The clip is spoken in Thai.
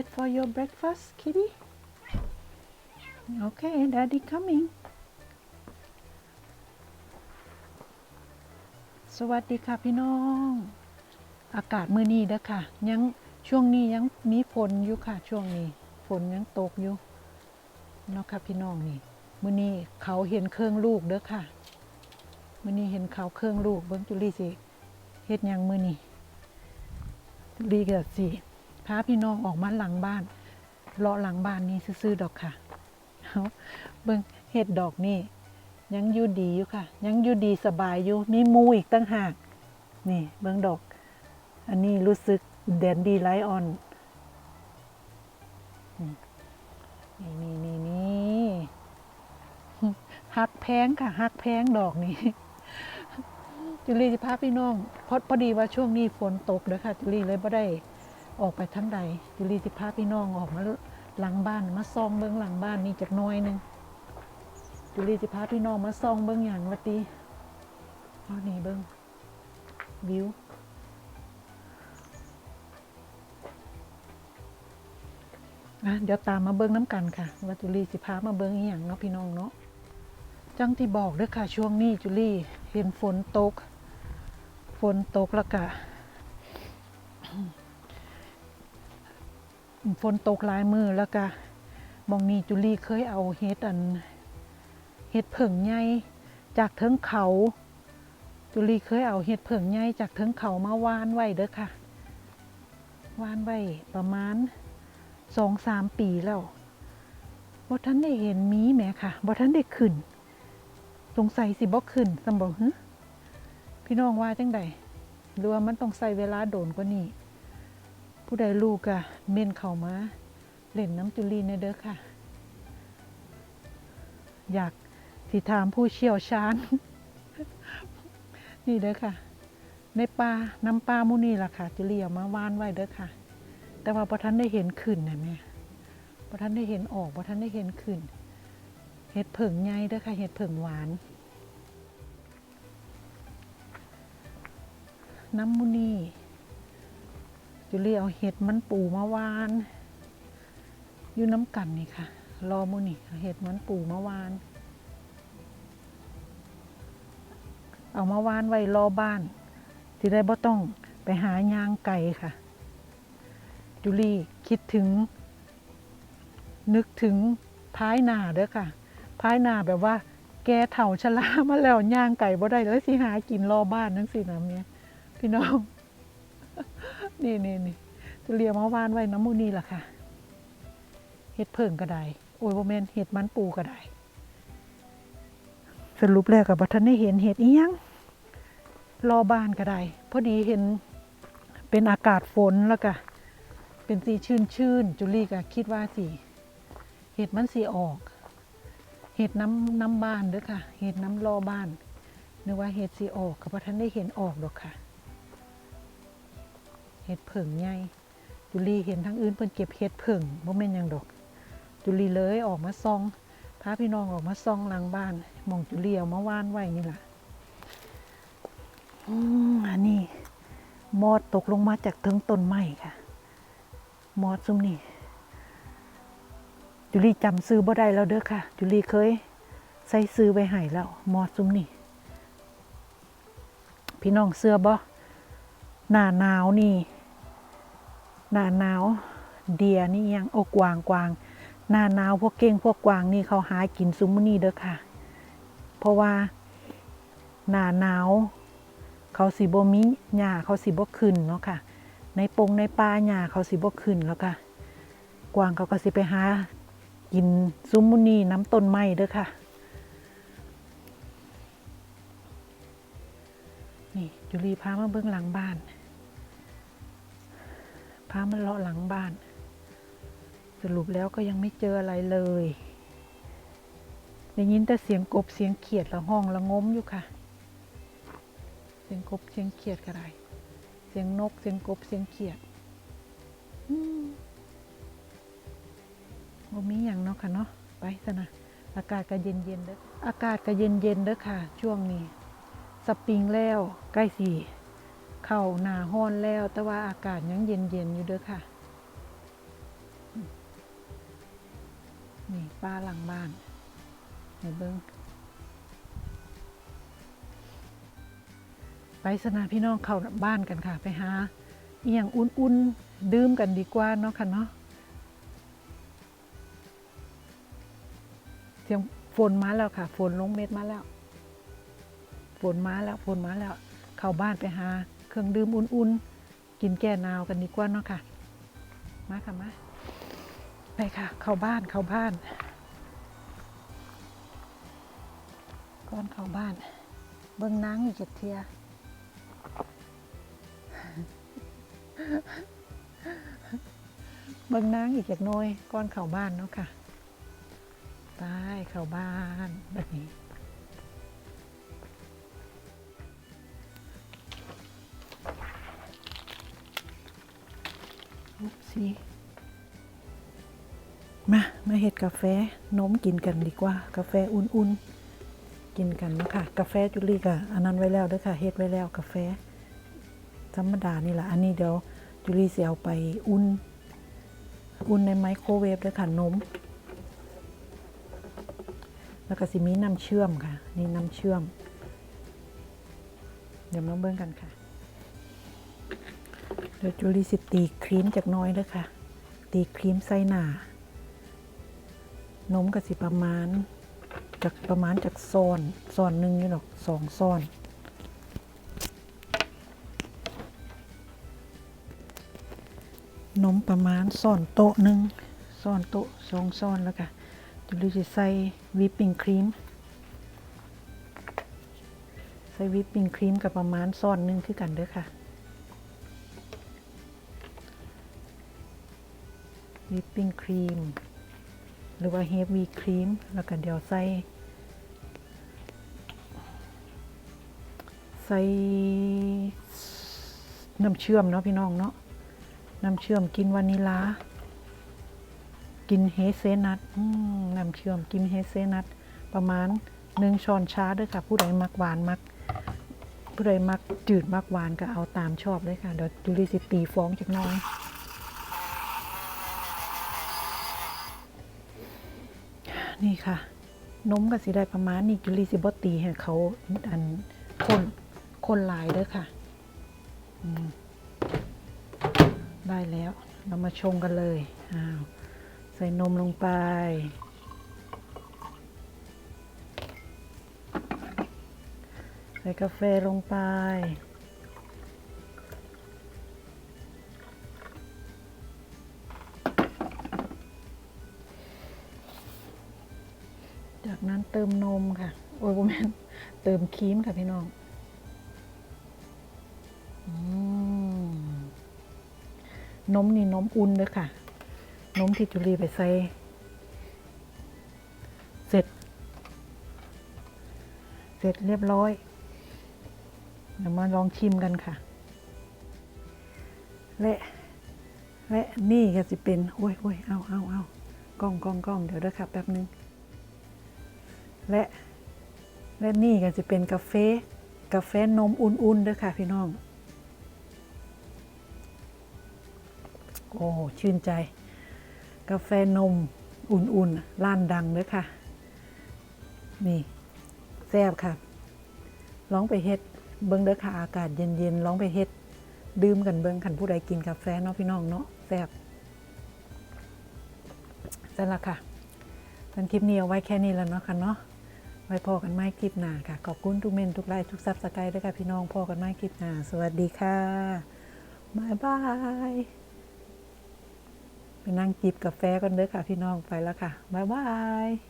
kitty you wait for your breakfast kitty okay daddy coming สวัสดีค่ะพี่น้อง อากาศมื้อนี้เด้อค่ะ ยังช่วงนี้ยังมีฝนอยู่ค่ะ ช่วงนี้ฝนยังตกอยู่เนาะค่ะพี่น้องนี่มื้อนี้เขาเห็นเครื่องลูกเด้อค่ะมื้อนี้เห็นเขาเครื่องลูกเบิ่งจุลีสิเฮ็ดยังมื้อนี้จุลีก็สิ พาพี่น้องออกมาหลังบ้านเลาะหลังบ้านนี้ซื่อๆดอกค่ะเอาเบิ่งเฮ็ดดอกนี่ยังอยู่ดีอยู่ค่ะ ยังอยู่ดีสบายอยู่มีมูอีกตั้งหากนี่เบิ่งดอก อันนี้รู้สึกแดนดีไลออนอืมนี่นี่นี่นี่หักแพงค่ะหักแพงดอกนี้จุลีจะพาพี่น้องเพราะพอดีว่าช่วงนี้ฝนตกเด้อค่ะจุลีเลยไม่ได้ ออกไปทั้งใดจุลีจะพาพี่น้องออกมาหลังบ้านมาซองเบิ้องหลังบ้านนี่จากน้อยหนึ่งจุลีจะพาพี่น้องมาซองเบิ้องอย่างวัตีเอานี่เบิ้องวิวนะเดี๋ยวตามมาเบิ้งน้ำกันค่ะว่าจุลีสิพามาเบิ้งอีหยังเนาะพี่น้องเนาะจังที่บอกเด้อค่ะช่วงนี้จุลีเห็นฝนตก ฝนตกแล้วก็ ฝนตกหลายมือแล้วก็มองนี่จุลีเคยเอาเฮ็ดอันเฮ็ดเผิงใหญ่จากเทิงเขา จุลีเคยเอาเฮ็ดเผิงใหญ่จากเทิงเขามาวานไว้เด้อค่ะ วานไว้ประมาณสองสามปีแล้วบ่ท่านได้เห็นมีแหมค่ะบ่ท่านได้ขึ้น สงสัยสิบ่ขึ้นสำบ่ฮะพี่น้องว่าจังใดหรือว่ามันต้องใส่เวลาโดนกว่านี้ ผู้ใดลูกอะเม่นเข้ามาเล่นน้ำจุลีในเด้อค่ะ อยากสิถามผู้เชี่ยวชาญ นี่เด้อค่ะ ในปลาน้ำปลามูนี่ล่ะค่ะ จุลีเอามาวานไว้เด้อค่ะ แต่ว่าพอท่านได้เห็นขึ้นนะแม่พอท่านได้เห็นออกพอท่านได้เห็นขึ้นเห็ดเผิงใหญ่เด้อค่ะ เห็ดเผิงหวาน น้ำมูนี่ จุลีเอาเห็ดมันปูมาวานอยู่น้ำกันนี่ค่ะ รอมูนี่เอาเห็ดมันปูมาวาน เอามาวานไว้รอบ้านสิได้บ่ต้องไปหายางไก่ค่ะ จุลี่คิดถึง นึกถึงพายนาเด้อค่ะพายนาแบบว่า แกเถ่าชะลามาแล้วย่างไก่บ่ได้แล้วสิหากินรอบ้านนั่งสินะเมียพี่น้อง นี่นี่นี่จุเลียมาวานไว้น้ำมูนี่ล่ะค่ะเห็ดเพิ่งก็ได้โอ้ยโบแมนเห็ดมันปูก็ได้สรุปแล้วกับบัทันได้เห็นเห็ดเอียงรอบ้านก็ได้พอดีเห็นเป็นอากาศฝนแล้วก็เป็นสีชื่นชื่นจุลี่ก็คิดว่าสีเห็ดมันสีออก เห็ดน้ำน้ำบ้านเด้อค่ะ เห็ดน้ำรอบ้านนึกว่าเห็ดสีออกกับพระท่านได้เห็นออกดอกค่ะ ห็ดเผิงใหญ่จุลีเห็นทั้งอื่นเพิ่นเก็บเห็ดเผิงบ่แม่นยังดอก จุลีเลยออกมาซองพาพี่น้องออกมาซองหลังบ้านมองจุลีเอามาว่านไว้นี่ล่ะอืมอันนี้มอดตกลงมาจากเทิงต้นไม้ค่ะ มอดซุมนี่จุลีจำซื้อบ่ได้แล้วเด้อค่ะ จุลีเคยใส่ซื้อไว้ให้แล้ว มอดซุมนี่พี่น้องเสื้อบ่หน้าหนาวนี่ หน้าหนาวเดียนี่ยังโอกวางกวาง หน้าหนาวพวกเก้งพวกกวางนี่เขาหากินซุมมื้อนี้เด้อค่ะ เพราะว่าหน้าหนาวเขาสิบ่มีหญ้าเขาสิบ่ขึ้นเนาะค่ะ ในปงในป่าหญ้าเขาสิบ่ขึ้นแล้วค่ะ กวางเขาก็สิไปหากินซุมมุนีน้ำต้นไม้เด้อค่ะ นี่จุลีพามาเบื้องหลังบ้าน พามาเลาะหลังบ้าน สรุปแล้วก็ยังไม่เจออะไรเลยได้ยินแต่เสียงกบเสียงเขียดละห้องละงมอยู่ค่ะ เสียงกบเสียงเขียดก็ได้เสียงนกเสียงกบเสียงเขียดอืมบ่มีอย่างเนาะค่ะเนาะไปซะนะอากาศก็เย็นเย็นๆเด้ออากาศก็เย็นเย็นๆเด้อค่ะ ช่วงนี้ สปริงแล้วใกล้สี่ เข้าหน้าฮ้อนแล้ว แต่ว่าอากาศยังเย็นๆอยู่เด้อค่ะ นี่ป้าหลังบ้านไหนเบิ้งไปสนาพี่น้องเข้าบ้านกันค่ะ ไปหาอหย่างอุ่นๆ ดื่มกันดีกว่าเนาะค่ะเนาะเสียงฝนมาแล้วค่ะ ฝนลงเม็ดมาแล้ว ฝนมาแล้ว ฝนมาแล้ว เข้าบ้านไปหา เครื่องดื่มอุ่นๆ กินแก้นาวกันดีกว่าเนาะค่ะ มาค่ะมาไปค่ะ เข้าบ้านเข้าบ้าน ก่อนเข้าบ้าน เบิ่งนางอีกจักเทียเบิ่งนางอีกจากน้อยก่อนเข้าบ้านเนาะค่ะไปเข้าบ้านแบบนี้ สิมา มาเฮ็ดกาแฟนมกินกันดีกว่า กาแฟอุ่นๆ กินกันนะค่ะ กาแฟจุลีกะอันนั้นไว้แล้วเด้วยค่ะเฮ็ดไว้แล้วกาแฟ ธรรมดานี่แหละ อันนี้เดี๋ยวจุลีสิเอาไปอุ่น อุ่นในไมโครเวฟด้วยค่ะนม แล้วก็สิมีน้ำเชื่อมค่ะ นี่น้ำเชื่อม เดี๋ยวมาเบิ่งกันค่ะ เดี๋ยวจุลีสิตีครีมจากน้อยเด้อค่ะ ตีครีมใส่หนานมก็สิประมาณจากประมาณจากซอนซอนหนึ่งนี่หรอกสองซอนนมประมาณซ่อนโต๊ะหนึ่งซ่อนโต๊ะสองซ่อนแล้วก็จุลีจะใส่วิปปิ้งครีมใส่วิปปิ้งครีมกับประมาณซ่อนหนึ่งคือกันเด้อค่ะ วิปปิ้งครีม หรือว่าเฮฟวีครีม แล้วก็เดี๋ยวใส่ ใส่น้ำเชื่อมเนาะพี่น้องเนาะ น้ำเชื่อมกินวานิลา กินเฮเซนัทน้ำเชื่อมกินเฮเซนัทประมาณหนึ่งช้อนชาด้วยค่ะ ผู้ใดมักหวานมักผู้ใดมักจืดมักหวานก็เอาตามชอบเลยค่ะ เดี๋ยวจุลิสิตีฟองจักน้อย นี่ค่ะนมก็สิได้ประมาณนี้จุลีสิบตีให้เขาอันคนคนลายเด้อค่ะได้แล้ว เรามาชงกันเลยอ้าวใส่นมลงไป ใส่กาแฟลงไป โอ้ยบ่แม่นเติมครีมค่ะพี่น้องอนมนี่นมอุ่นเด้อค่ะ นมที่จุลีไปใส่ เสร็จ เสร็จเรียบร้อย เดี๋ยวมาลองชิมกันค่ะ และและนี่ก็จะเป็นโอ้ยโอ้ยเอาเอาเอากล้องกล้องกล้องเดี๋ยวเด้อค่ะแป๊บนึง และ และนี่ก็จะเป็นกาแฟกาแฟนมอุ่นๆเด้อค่ะพี่น้อง โอ้ชื่นใจ กาแฟนมอุ่นๆร้านดังเด้อค่ะ นี่แซ่บค่ะลองไปเฮ็ดเบิ้งเด้อค่ะอากาศเย็นๆลองไปเฮ็ดดื่มกันเบิ้งขันผู้ใดกินกาแฟเนาะพี่น้องเนาะแซ่บเสร็จและค่ะตอนคลิปนี้เอาไว้แค่นี้แล้วเนาะค่ะเนาะ ไว้พอกันไม่คลิปหน้าค่ะ ขอบคุณทุกเมนทุกไลค์ทุกซับสไครต์ด้วยค่ะพี่น้องพอกันไม่คลิปหน้า สวัสดีค่ะบายบายไปนั่งจิบกาแฟกันเด้อค่ะพี่น้องไปแล้วค่ะบายบาย